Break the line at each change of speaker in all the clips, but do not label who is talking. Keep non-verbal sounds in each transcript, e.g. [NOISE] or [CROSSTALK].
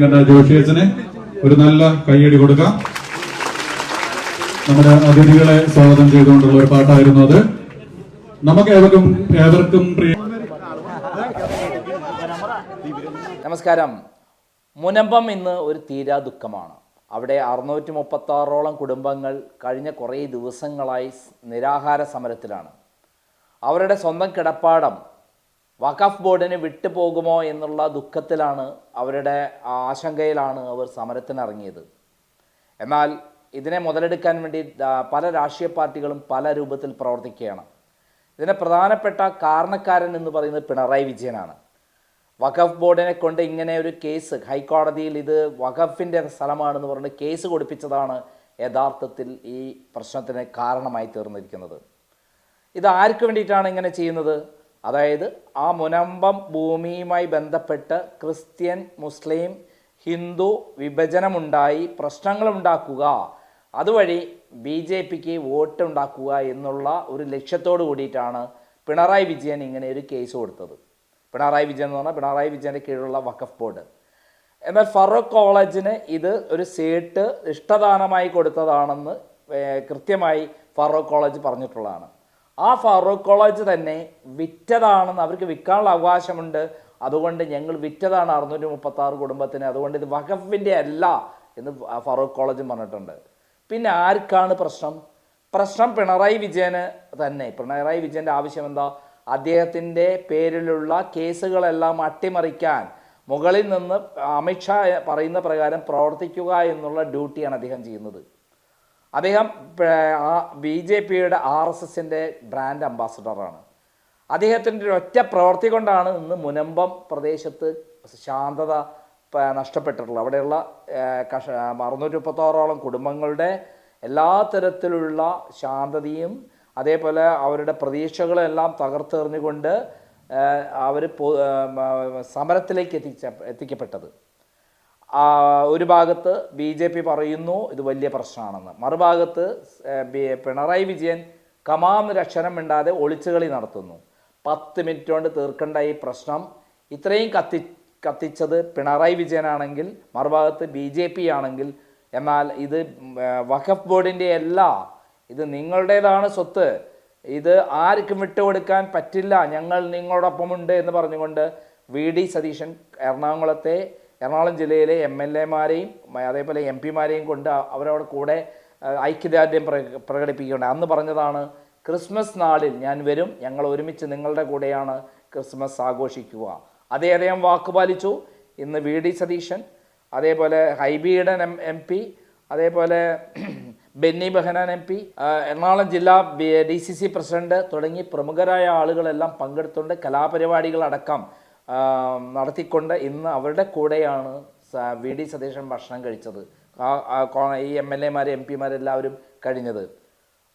കണ്ട ജോഷിയച്ചന് ഒരു നല്ല കൈയടി കൊടുക്കാം. നമ്മുടെ അതിഥികളെ സ്വാഗതം ചെയ്തുകൊണ്ടുള്ള ഒരു പാട്ടായിരുന്നു അത്. നമുക്ക് ഏവർക്കും ഏവർക്കും പ്രിയ
നമസ്കാരം. മുനമ്പം ഇന്ന് ഒരു തീരാ ദുഃഖമാണ്. അവിടെ അറുന്നൂറ്റി മുപ്പത്തി ആറോളം കുടുംബങ്ങൾ കഴിഞ്ഞ കുറേ ദിവസങ്ങളായി നിരാഹാര സമരത്തിലാണ്. അവരുടെ സ്വന്തം കിടപ്പാടം വഖഫ് ബോർഡിന് വിട്ടുപോകുമോ എന്നുള്ള ദുഃഖത്തിലാണ് അവരുടെ ആശങ്കയിലാണ് അവർ സമരത്തിനിറങ്ങിയത്. എന്നാൽ ഇതിനെ മുതലെടുക്കാൻ വേണ്ടി പല രാഷ്ട്രീയ പാർട്ടികളും പല രൂപത്തിൽ പ്രവർത്തിക്കുകയാണ്. ഇതിനെ പ്രധാനപ്പെട്ട കാരണക്കാരൻ എന്ന് പറയുന്നത് പിണറായി വിജയനാണ്. വഖഫ് ബോർഡിനെ കൊണ്ട് ഇങ്ങനെ ഒരു കേസ് ഹൈക്കോടതിയിൽ ഇത് വഖഫിന്റെ സ്ഥലമാണെന്ന് പറഞ്ഞ് കേസ് കൊടുപ്പിച്ചതാണ് യഥാർത്ഥത്തിൽ ഈ പ്രശ്നത്തിന് കാരണമായി തീർന്നിരിക്കുന്നത്. ഇത് ആർക്ക് വേണ്ടിയിട്ടാണ് ഇങ്ങനെ ചെയ്യുന്നത്? അതായത് ആ മുനമ്പം ഭൂമിയുമായി ബന്ധപ്പെട്ട് ക്രിസ്ത്യൻ മുസ്ലിം ഹിന്ദു വിഭജനമുണ്ടായി പ്രശ്നങ്ങളുണ്ടാക്കുക. അതുവഴി ബി ജെ പിക്ക് വോട്ടുണ്ടാക്കുക എന്നുള്ള ഒരു ലക്ഷ്യത്തോട് കൂടിയിട്ടാണ് പിണറായി വിജയൻ ഇങ്ങനെ ഒരു കേസ് കൊടുത്തത്. പിണറായി വിജയൻ എന്ന് പറഞ്ഞാൽ പിണറായി വിജയന്റെ കീഴിലുള്ള വഖഫ് ബോർഡ്. എന്നാൽ ഫറൂഖ് കോളേജിന് ഇത് ഒരു സീറ്റ് ഇഷ്ടദാനമായി കൊടുത്തതാണെന്ന് കൃത്യമായി ഫറൂഖ് കോളേജ് പറഞ്ഞിട്ടുള്ളതാണ്. ആ ഫാറൂഖ് കോളേജ് തന്നെ വിറ്റതാണെന്ന് അവർക്ക് വിൽക്കാനുള്ള അവകാശമുണ്ട്. അതുകൊണ്ട് ഞങ്ങൾ വിറ്റതാണ് അറുന്നൂറ്റി മുപ്പത്തി ആറ് കുടുംബത്തിന്. അതുകൊണ്ട് ഇത് വഖഫിന്റെ അല്ല എന്ന് ഫാറൂഖ് കോളേജും പറഞ്ഞിട്ടുണ്ട്. പിന്നെ ആർക്കാണ് പ്രശ്നം? പ്രശ്നം പിണറായി വിജയന് തന്നെ. പിണറായി വിജയന്റെ ആവശ്യം എന്താ അദ്ദേഹത്തിന്റെ പേരിലുള്ള കേസുകളെല്ലാം അട്ടിമറിക്കാൻ മുകളിൽ നിന്ന് അമിത്ഷാ പറയുന്ന പ്രകാരം പ്രവർത്തിക്കുക എന്നുള്ള ഡ്യൂട്ടിയാണ് അദ്ദേഹം ചെയ്യുന്നത്. അദ്ദേഹം ബി ജെ പിയുടെ ആർ എസ് എസിന്റെ ബ്രാൻഡ് അംബാസഡറാണ്. അദ്ദേഹത്തിന്റെ ഒറ്റ പ്രവൃത്തി കൊണ്ടാണ് ഇന്ന് മുനമ്പം പ്രദേശത്ത് ശാന്തത നഷ്ടപ്പെട്ടിട്ടുള്ളത്. അവിടെയുള്ള കഷ അറുന്നൂറ്റി മുപ്പത്താറോളം കുടുംബങ്ങളുടെ എല്ലാ തരത്തിലുള്ള ശാന്തതയും അതേപോലെ അവരുടെ പ്രതീക്ഷകളെല്ലാം തകർത്തെറിഞ്ഞുകൊണ്ട് അവർ സമരത്തിലേക്ക് എത്തിച്ച എത്തിക്കപ്പെട്ടത്. ഒരു ഭാഗത്ത് ബി ജെ പി പറയുന്നു ഇത് വലിയ പ്രശ്നമാണെന്ന്. മറുഭാഗത്ത് പിണറായി വിജയൻ കമാന്ന് രക്ഷണം മിണ്ടാതെ ഒളിച്ചുകളി നടത്തുന്നു. പത്ത് മിനിറ്റ് കൊണ്ട് തീർക്കേണ്ട ഈ പ്രശ്നം. ഇത്രയും കത്തി കത്തിച്ചത് പിണറായി വിജയനാണെങ്കിൽ മറുഭാഗത്ത് ബി ജെ പി ആണെങ്കിൽ എന്നാൽ ഇത് വഖഫ് ബോർഡിന്റെ അല്ല. ഇത് നിങ്ങളുടേതാണ് സ്വത്ത്. ഇത് ആർക്കും വിട്ടുകൊടുക്കാൻ പറ്റില്ല. ഞങ്ങൾ നിങ്ങളോടൊപ്പമുണ്ട് എന്ന് പറഞ്ഞുകൊണ്ട് വി ഡി സതീശൻ എറണാകുളത്തെ എറണാകുളം ജില്ലയിലെ എം എൽ എമാരെയും അതേപോലെ എം പിമാരെയും കൊണ്ട് അവരവിടെ കൂടെ ഐക്യദാർഢ്യം പ്ര- പ്രകടിപ്പിക്കുകയുണ്ട് അന്ന് പറഞ്ഞതാണ് ക്രിസ്മസ് നാളിൽ ഞാൻ വരും ഞങ്ങൾ ഒരുമിച്ച് നിങ്ങളുടെ കൂടെയാണ് ക്രിസ്മസ് ആഘോഷിക്കുക. അതേ അദ്ദേഹം വാക്കുപാലിച്ചു ഇന്ന് വി. ഡി. സതീശൻ അതേപോലെ ഹൈബിയുടെ എം എം പി അതേപോലെ [CLEARS THROAT] ബെന്നി ബെഹനാൻ എം പി എറണാകുളം ജില്ലാ ഡി സി സി പ്രസിഡന്റ് തുടങ്ങി പ്രമുഖരായ ആളുകളെല്ലാം പങ്കെടുത്തുകൊണ്ട് കലാപരിപാടികളടക്കം നടത്തിക്കൊണ്ട് ഇന്ന് അവരുടെ കൂടെയാണ് വി ഡി സതീശൻ ഭക്ഷണം കഴിച്ചത്. ഈ എം എൽ എമാർ എം പിമാരെല്ലാവരും കഴിഞ്ഞത്.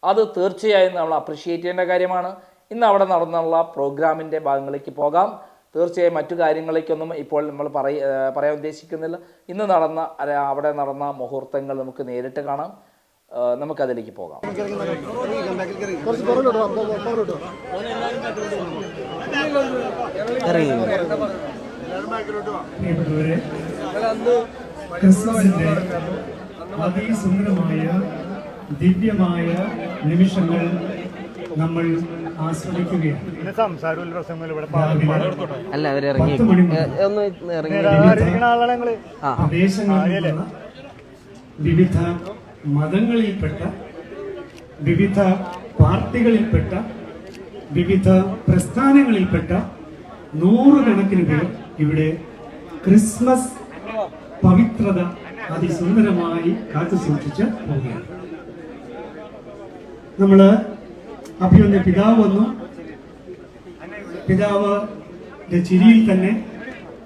അത് തീർച്ചയായും നമ്മൾ അപ്രീഷിയേറ്റ് ചെയ്യേണ്ട കാര്യമാണ്. ഇന്ന് അവിടെ നടന്നുള്ള പ്രോഗ്രാമിന്റെ ഭാഗങ്ങളിലേക്ക് പോകാം. തീർച്ചയായും മറ്റു കാര്യങ്ങളിലേക്കൊന്നും ഇപ്പോൾ നമ്മൾ പറയ പറയാൻ ഉദ്ദേശിക്കുന്നില്ല. ഇന്ന് നടന്ന അവിടെ നടന്ന മുഹൂർത്തങ്ങൾ നമുക്ക് നേരിട്ട് കാണാം. നമുക്കതിലേക്ക് പോകാം.
അതിസുന്ദരമായ ദിവ്യമായ നിമിഷങ്ങൾ നമ്മൾ
അല്ല
അവർ ഇറങ്ങി.
ഒന്ന് ഇറങ്ങി.
വിവിധ മതങ്ങളിൽപ്പെട്ട വിവിധ പാർട്ടികളിൽപ്പെട്ട വിവിധ പ്രസ്ഥാനങ്ങളിൽപ്പെട്ട നൂറുകണക്കിന് പേർ ഇവിടെ ക്രിസ്മസ് പവിത്രത അതിസുന്ദരമായി കാത്തു സൂക്ഷിച്ച് പോവുകയാണ്. നമ്മൾ അഭിയൊന്ന് പിതാവ് വന്നു. പിതാവിന്റെ ചിരിയിൽ തന്നെ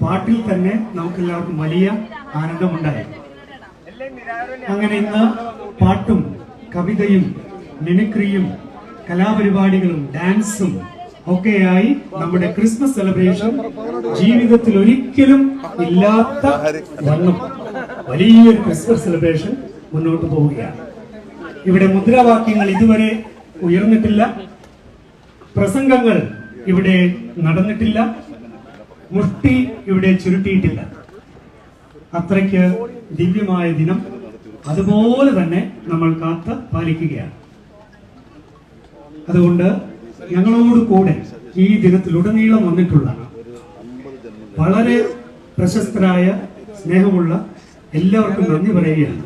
പാട്ടിൽ തന്നെ നമുക്കെല്ലാവർക്കും വലിയ ആനന്ദമുണ്ടായി. അങ്ങനെ ഇന്ന് പാട്ടും കവിതയും മിമിക്രിയും കലാപരിപാടികളും ഡാൻസും ഒക്കെയായി നമ്മുടെ ക്രിസ്മസ് സെലിബ്രേഷൻ ജീവിതത്തിൽ ഒരിക്കലും ഇല്ലാത്ത വണ്ണം. വലിയൊരു ക്രിസ്മസ് സെലിബ്രേഷൻ മുന്നോട്ട് പോവുകയാണ്. ഇവിടെ മുദ്രാവാക്യങ്ങൾ ഇതുവരെ ഉയർന്നിട്ടില്ല. പ്രസംഗങ്ങൾ ഇവിടെ നടന്നിട്ടില്ല. മുഷ്ടി ഇവിടെ ചുരുട്ടിയിട്ടില്ല. അത്രയ്ക്ക് ദിവ്യമായ ദിനം. അതുപോലെ തന്നെ നമ്മൾ കാത്ത് പാലിക്കുകയാണ്. അതുകൊണ്ട് ഞങ്ങളോട് കൂടെ ഈ ദിനത്തിലുടനീളം വന്നിട്ടുള്ള വളരെ പ്രശസ്തരായ സ്നേഹമുള്ള എല്ലാവർക്കും നന്ദി പറയുകയാണ്.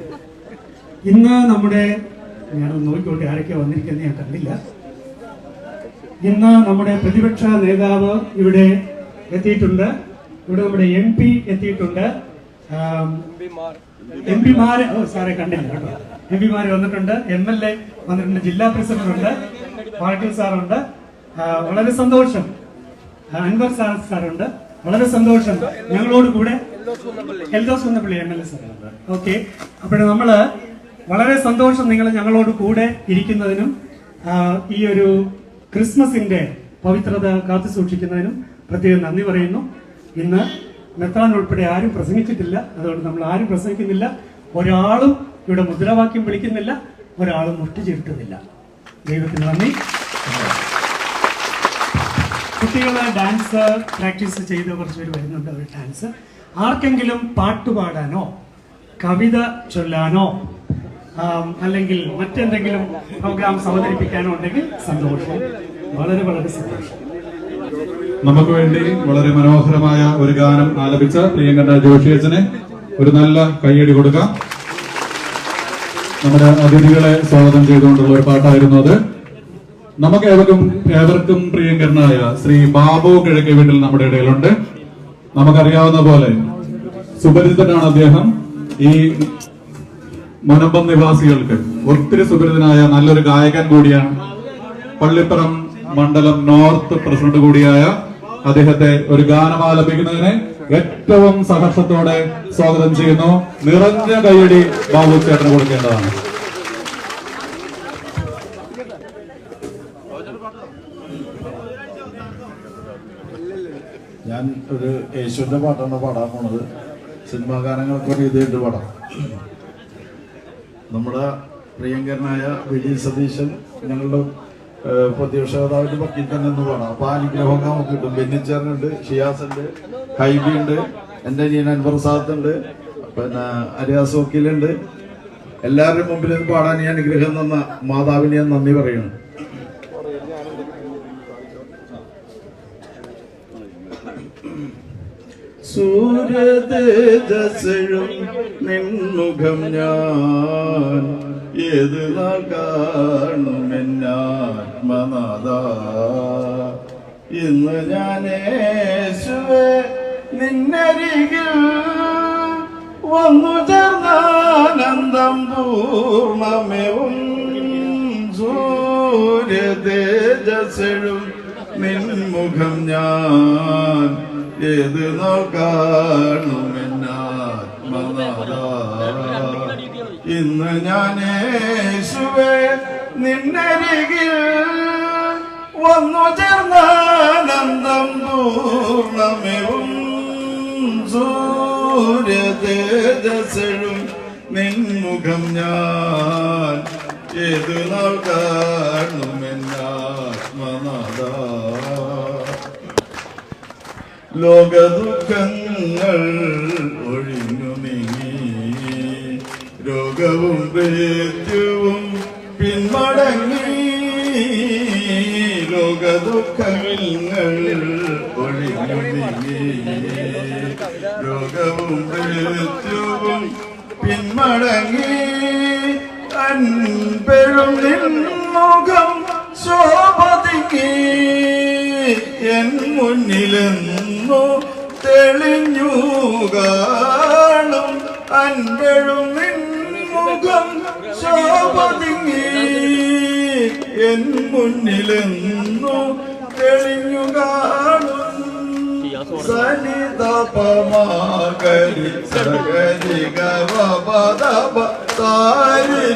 ഇന്ന് നമ്മുടെ ഞാൻ നോക്കിക്കോട്ടെ ആരൊക്കെ വന്നിരിക്കുന്നത് ഞാൻ കണ്ടില്ല. ഇന്ന് നമ്മുടെ പ്രതിപക്ഷ നേതാവ് ഇവിടെ എത്തിയിട്ടുണ്ട്. ഇവിടെ നമ്മുടെ എം പി എത്തിയിട്ടുണ്ട്. എം പിമാര് സാറേ കണ്ടില്ല കേട്ടോ എം പിമാര് വന്നിട്ടുണ്ട് എം എൽ എ വന്നിട്ടുണ്ട് ജില്ലാ പ്രസിഡന്റ് ഉണ്ട് പാട്ടീൽ സാറുണ്ട് വളരെ സന്തോഷം. അൻവർ സാർ സാറുണ്ട്. വളരെ സന്തോഷം. ഞങ്ങളോട് കൂടെ Eldhose Kunnappilly M L A സാറുണ്ട്. Okay. അപ്പോൾ നമ്മൾ വളരെ സന്തോഷം നിങ്ങൾ ഞങ്ങളോട് കൂടെ ഇരിക്കുന്നതിനും ഈ ഒരു ക്രിസ്മസിന്റെ പവിത്രത കാത്തു സൂക്ഷിക്കുന്നതിനും പ്രത്യേകം നന്ദി പറയുന്നു. ഇന്ന് മെത്രാൻ ഉൾപ്പെടെ ആരും പ്രസംഗിച്ചിട്ടില്ല. അതുകൊണ്ട് നമ്മൾ ആരും പ്രസംഗിക്കുന്നില്ല. ഒരാളും ഇവിടെ മുദ്രാവാക്യം വിളിക്കുന്നില്ല. ഒരാളും മുട്ടി ചുരുട്ടുന്നില്ല ദൈവത്തിന് നന്ദി. കുട്ടികൾ ഡാൻസ് പ്രാക്ടീസ് ചെയ്ത കുറച്ച് പേര് വരുന്നുണ്ട്. അവർ ഡാൻസ്. ആർക്കെങ്കിലും പാട്ട് പാടാനോ കവിത ചൊല്ലാനോ അല്ലെങ്കിൽ മറ്റെന്തെങ്കിലും പ്രോഗ്രാംസ് അവതരിപ്പിക്കാനോ ഉണ്ടെങ്കിൽ സന്തോഷം. വളരെ വളരെ സന്തോഷം.
നമുക്ക് വേണ്ടി വളരെ മനോഹരമായ ഒരു ഗാനം ആലപിച്ച പ്രിയങ്കണ്ഠ ജോഷിയച്ചന് ഒരു നല്ല കൈയടി കൊടുക്കാം. നമ്മുടെ അതിഥികളെ സ്വാഗതം ചെയ്തുകൊണ്ടുള്ള ഒരു പാട്ടായിരുന്നു അത്. നമുക്ക് ഏവർക്കും ഏവർക്കും പ്രിയങ്കരനായ ശ്രീ ബാബു കിഴക്കേ വീട്ടിൽ നമ്മുടെ ഇടയിലുണ്ട്. നമുക്കറിയാവുന്ന പോലെ സുപരിചിതനാണ് അദ്ദേഹം. ഈ മുനമ്പം നിവാസികൾക്ക് ഒത്തിരി സുപരിചിതനായ നല്ലൊരു ഗായകൻ കൂടിയാണ് പള്ളിപ്പുറം മണ്ഡലം നോർത്ത് പ്രസിഡന്റ് കൂടിയായ അദ്ദേഹത്തെ ഒരു ഗാനം ആലപിക്കുന്നതിന് ഏറ്റവും സഹർഷത്തോടെ സ്വാഗതം ചെയ്യുന്നു. നിറഞ്ഞ കൈയടി ബാബു ചേട്ടന് കൊടുക്കേണ്ടതാണ്.
ഞാൻ ഒരു യേശുവിന്റെ പാട്ടാണ് പാടാൻ പോണത്. സിനിമാ ഗാനങ്ങളൊക്കെ ഒരു ഇതായിട്ട് പാടാം. നമ്മുടെ പ്രിയങ്കരനായ വിജയ് സതീശൻ ഞങ്ങളുടെ ഏഹ്, പ്രതിപക്ഷ നേതാവിന്റെ പക്കിൽ തന്നെ എന്ന് വേണം അപ്പൊ ആ അനുഗ്രഹമൊക്കെ നമുക്ക് കിട്ടും. ബെന്നിച്ചേറിനുണ്ട് ഷിയാസ് ഉണ്ട് ഹൈബി ഉണ്ട് എന്റെ അനിയൻ അൻവർ ഉണ്ട് പിന്നെ അരിയാസ് വക്കീലുണ്ട്. എല്ലാവരുടെയും മുമ്പിൽ പാടാൻ ഈ അനുഗ്രഹം തന്ന മാതാവിന് ഞാൻ നന്ദി പറയുന്നു. സൂര്യതേജസ്സും നിൻമുഖം ഞാൻ. ഏത് കാണുമെന്നാത്മനാഥ ഇന്ന് ഞാൻ യേശുവേ നിന്നരികിൽ വന്നു ചേർന്നാനന്ദം പൂർണമേവും സൂര്യതേജസ്സും നിൻമുഖം ഞാൻ. ഏത് നാൾ കാണുമെന്നാത്മനാഥ ഇന്ന് ഞാൻ യേശുവേ നിന്നരികിൽ വന്നു ചേർന്നാനന്ദം പൂർണമേവും സൂര്യതേജസ്സും നിൻമുഖം ഞാൻ. ഏത് നാൾ കാണുമെന്നാത്മനാഥ ലോകദുഃഖങ്ങൾ ഒഴിഞ്ഞുമിങ്ങി രോഗവും മൃത്യുവും പിന്മടങ്ങി ലോകദുഃഖങ്ങൾ ഒഴിഞ്ഞുമിങ്ങി രോഗവും മൃത്യുവും പിന്മടങ്ങി അൻപെഴും നിൻമുഖം ശോഭതിക്ക്. എൻ മുന്നിലെന്നു തെളിഞ്ഞു കാണും അൻപഴും മുഖം ശോഭതിങ്ങി. എൻ മുന്നിലെന്നു തെളിഞ്ഞു കാണും സനിതപമാകരി സഗരി ഗവപദപ താരി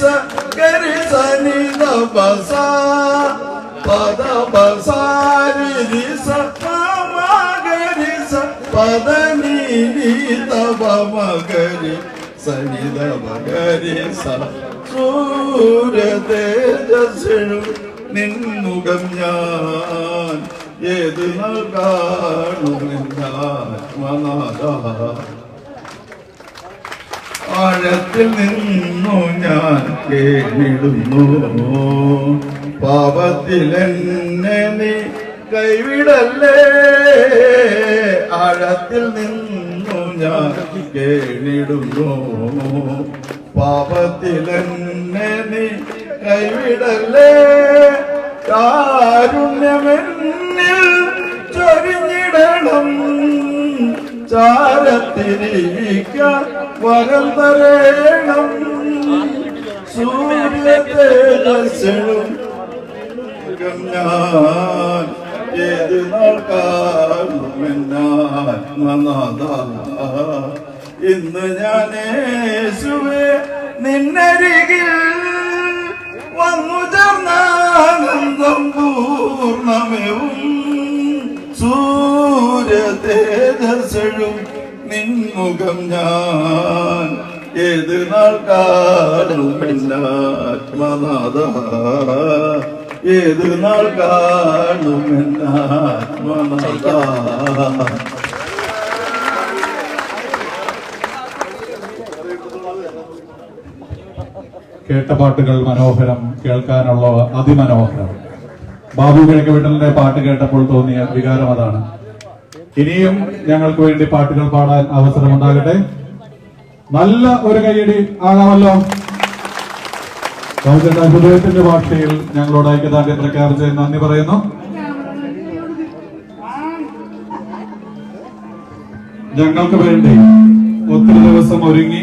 സകരി സനിതപസ പദപ സാരി സപമഗരി പദനി മകരി സനിതപഗരി സ സൂര്യ തേജസ്സു നിൻമുഖം ഞാൻ ഏത് നാൾ കാണുമെന്നാത്മനാഥ ആഴത്തിൽ നിന്നു ഞാൻ കേണിടുന്നു പാപത്തിൽ എന്നെ നീ കൈവിടല്ലേ? ആഴത്തിൽ നിന്നു ഞാൻ കേണിടുന്നു. പാപത്തിൽ എന്നെ നീ കൈവിടല്ലേ? കാരുണ്യമെന്നിൽ ചൊരിഞ്ഞിടണം. ചാരത്തിരിക്കാൻ വരം തരേണം. സൂര്യതേജസ്സും ഞാൻ ഏത് നാൾ ഇന്ന് ഞാൻ യേശുവേ നിന്നരികിൽ വന്നു ചേർന്നാനന്ദം പൂർണമേവും സൂര്യ തേജസ്സും നിൻമുഖം ഞാൻ. ഏത് നാൾ കാണുമെന്നാത്മനാഥ ഏത് നാൾ കാണുമെന്നാത്മനാഥ
കേട്ട പാട്ടുകൾ മനോഹരം കേൾക്കാനുള്ള അതിമനോഹരം. ബാബു കിഴക്ക് വീട്ടലിന്റെ പാട്ട് കേട്ടപ്പോൾ തോന്നിയ വികാരം അതാണ്. ഇനിയും ഞങ്ങൾക്ക് വേണ്ടി പാട്ടുകൾ പാടാൻ അവസരമുണ്ടാകട്ടെ. നല്ല ഒരു കൈയടി ആകാമല്ലോ. ഹൃദയത്തിന്റെ ഭാഷയിൽ ഞങ്ങളോട് ഐക്യദാർഢ്യം പ്രഖ്യാപിച്ച് നന്ദി പറയുന്നു. ഞങ്ങൾക്ക് വേണ്ടി ഒത്തിരി ദിവസം ഒരുങ്ങി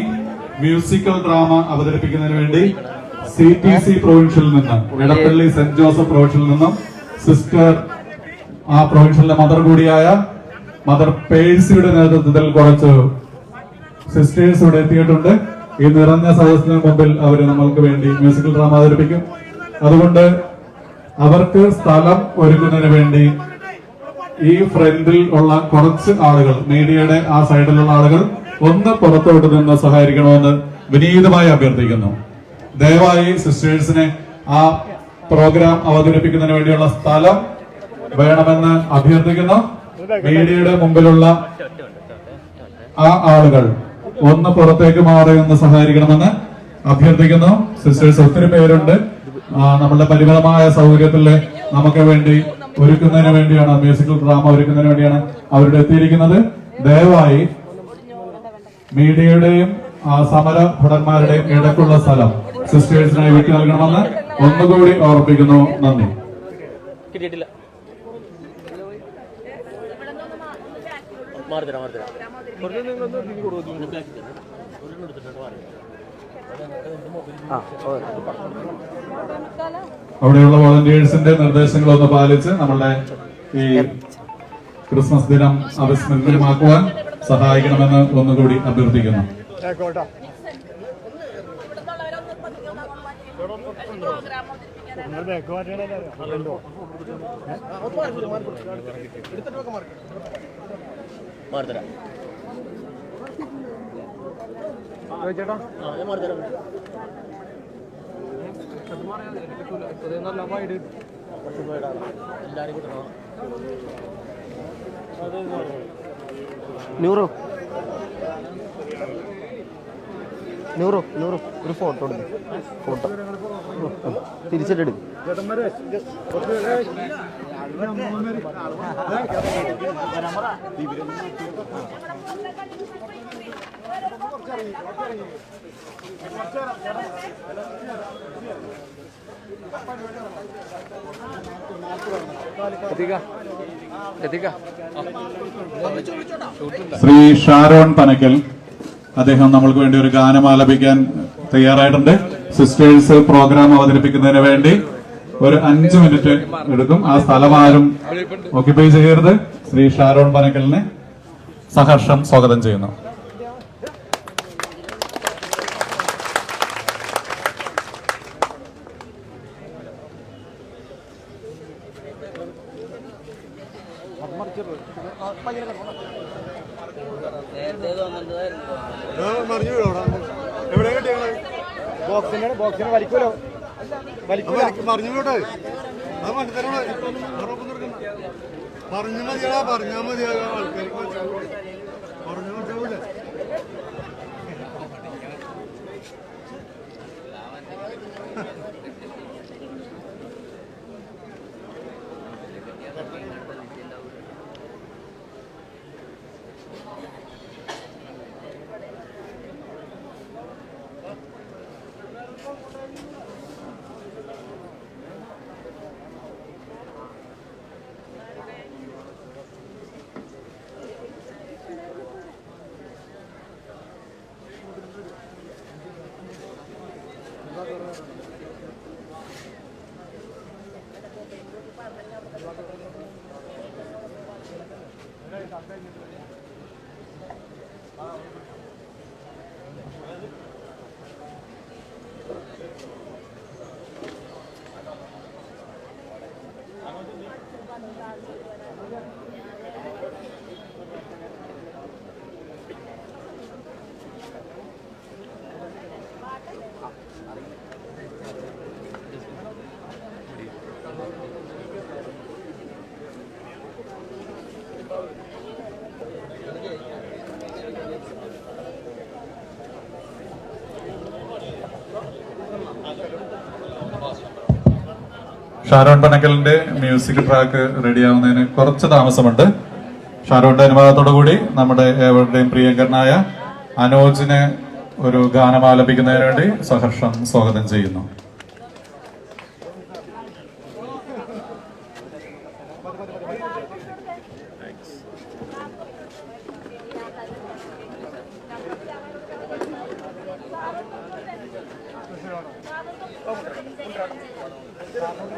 മ്യൂസിക്കൽ ഡ്രാമ അവതരിപ്പിക്കുന്നതിന് വേണ്ടി സി ടി സി പ്രൊവിൻഷ്യൽ നിന്ന് എടപ്പള്ളി സെന്റ് ജോസഫ് പ്രൊവിൻഷ്യൽ നിന്നും സിസ്റ്റർ ആ പ്രൊവിൻഷ്യലിന്റെ മദർ കൂടിയായ മദർ പേഴ്സിയുടെ നേതൃത്വത്തിൽ കുറച്ച് സിസ്റ്റേഴ്സ് ഇവിടെ എത്തിയിട്ടുണ്ട്. ഈ നിറഞ്ഞ സദസ്സിന് മുമ്പിൽ അവർ നമ്മൾക്ക് വേണ്ടി മ്യൂസിക്കൽ ഡ്രാമ അവതരിപ്പിക്കും. അതുകൊണ്ട് അവർക്ക് സ്ഥലം ഒരുക്കുന്നതിന് വേണ്ടി ഈ ഫ്രണ്ടിൽ ഉള്ള കുറച്ച് ആളുകൾ മീഡിയയുടെ ആ സൈഡിലുള്ള ആളുകൾ ഒന്ന് പുറത്തോട്ട് നിന്ന് സഹായിക്കണമെന്ന് വിനീതമായി അഭ്യർത്ഥിക്കുന്നു. ദയവായി സിസ്റ്റേഴ്സിനെ ആ പ്രോഗ്രാം അവതരിപ്പിക്കുന്നതിന് വേണ്ടിയുള്ള സ്ഥലം വേണമെന്ന് അഭ്യർത്ഥിക്കുന്നു. മീഡിയയുടെ മുമ്പിലുള്ള ആ ആളുകൾ ഒന്ന് പുറത്തേക്ക് മാറി ഒന്ന് സഹകരിക്കണമെന്ന് അഭ്യർത്ഥിക്കുന്നു. സിസ്റ്റേഴ്സ് ഒത്തിരി പേരുണ്ട്. നമ്മളുടെ പരിമിതമായ സൗകര്യത്തിൽ നമുക്ക് വേണ്ടി ഒരുക്കുന്നതിന് വേണ്ടിയാണ് മ്യൂസിക്കൽ ഡ്രാമ ഒരുക്കുന്നതിന് വേണ്ടിയാണ് അവരുടെ എത്തിയിരിക്കുന്നത്. ദയവായി മീഡിയയുടെയും സമര ഭടന്മാരുടെയും ഇടക്കുള്ള സ്ഥലം സിസ്റ്റേഴ്സിനായി വിട്ടു നൽകണമെന്ന് ഒന്നുകൂടി ഓർപ്പിക്കുന്നു. നന്ദി.
കിട്ടിയിട്ടില്ല. മാറിത്തരാം മാറിത്തരാം കുറച്ച് നിങ്ങളൊന്ന് കൊടുക്കും
അവിടെയുള്ള വോളണ്ടിയേഴ്സിന്റെ നിർദ്ദേശങ്ങളൊന്ന് പാലിച്ച് നമ്മളുടെ ഈ ക്രിസ്മസ് ദിനം അവിസ്മരണീയമാക്കുവാൻ സഹായിക്കണമെന്ന് ഒന്നുകൂടി അഭ്യർത്ഥിക്കുന്നു.
ആയിക്കോട്ടെ.
ചേട്ടാ. നൂറോ. നൂറോ നൂറോ. ഒരു ഫോട്ടോ എടുക്കും. ഫോട്ടോ. തിരിച്ചിട്ടെടുക്കും
ശ്രീ ഷാരോൺ പനക്കൽ അദ്ദേഹം നമ്മൾക്ക് വേണ്ടി ഒരു ഗാനം ആലപിക്കാൻ തയ്യാറായിട്ടുണ്ട്. സിസ്റ്റേഴ്സ് പ്രോഗ്രാം അവതരിപ്പിക്കുന്നതിന് വേണ്ടി ഒരു അഞ്ചു മിനിറ്റ് എടുക്കും. ആ സ്ഥലം ആരും ഓക്യുപ്പൈ ചെയ്യരുത്. ശ്രീ ഷാരോൺ പനക്കലിനെ സഹർഷം സ്വാഗതം ചെയ്യുന്നു.
വലിക്കൂല വിടേ അത് മനസ്സിലാ പറഞ്ഞു മതിയാ പറഞ്ഞാ മതിയാ ആൾക്കാർക്ക് años
ഷാരോൺ പനക്കലിന്റെ മ്യൂസിക് ട്രാക്ക് റെഡിയാവുന്നതിന് കുറച്ച് താമസമുണ്ട്. ഷാരോണിന്റെ അനുവാദത്തോടു കൂടി നമ്മുടെ ഏവരുടെയും പ്രിയങ്കരനായ അനോജിനെ ഒരു ഗാനം ആലപിക്കുന്നതിന് വേണ്ടി സഹർഷം സ്വാഗതം ചെയ്യുന്നു.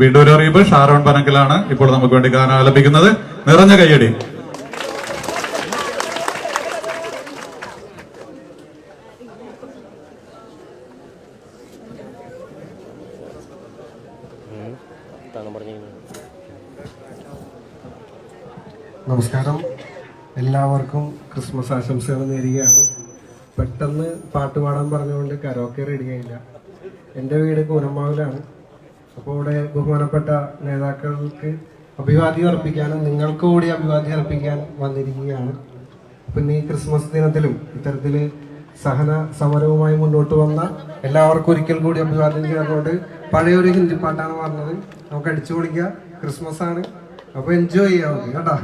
വീണ്ടും ഒരു അറിയിപ്പ്. ഷാരോൺ പനക്കലാണ് ഇപ്പോൾ നമുക്ക് വേണ്ടി ഗാനം ആലപിക്കുന്നത്. നിറഞ്ഞ കയ്യടി.
നമസ്കാരം. എല്ലാവർക്കും ക്രിസ്മസ് ആശംസകൾ നേരുകയാണ്. പെട്ടെന്ന് പാട്ട് പാടാൻ പറഞ്ഞുകൊണ്ട് കരോക്കെ റെഡിയായില്ല എന്റെ വീട് കൂനമ്മാവിലാണ്. അപ്പോൾ ഇവിടെ ബഹുമാനപ്പെട്ട നേതാക്കൾക്ക് അഭിവാദ്യം അർപ്പിക്കാനും നിങ്ങൾക്ക് കൂടി അഭിവാദ്യം അർപ്പിക്കാൻ വന്നിരിക്കുകയാണ്. പിന്നെ ഈ ക്രിസ്മസ് ദിനത്തിലും ഇത്തരത്തിൽ സഹന സമരവുമായി മുന്നോട്ട് വന്ന എല്ലാവർക്കും ഒരിക്കൽ കൂടി അഭിവാദ്യം ചേർന്നുകൊണ്ട് പഴയൊരു ഹിന്ദി പാട്ടാണ് പറഞ്ഞത്. നമുക്ക് അടിച്ചു പൊളിക്കുക ക്രിസ്മസ് ആണ് അപ്പോൾ എൻജോയ് ചെയ്യാം. നമുക്ക് കേട്ടോ?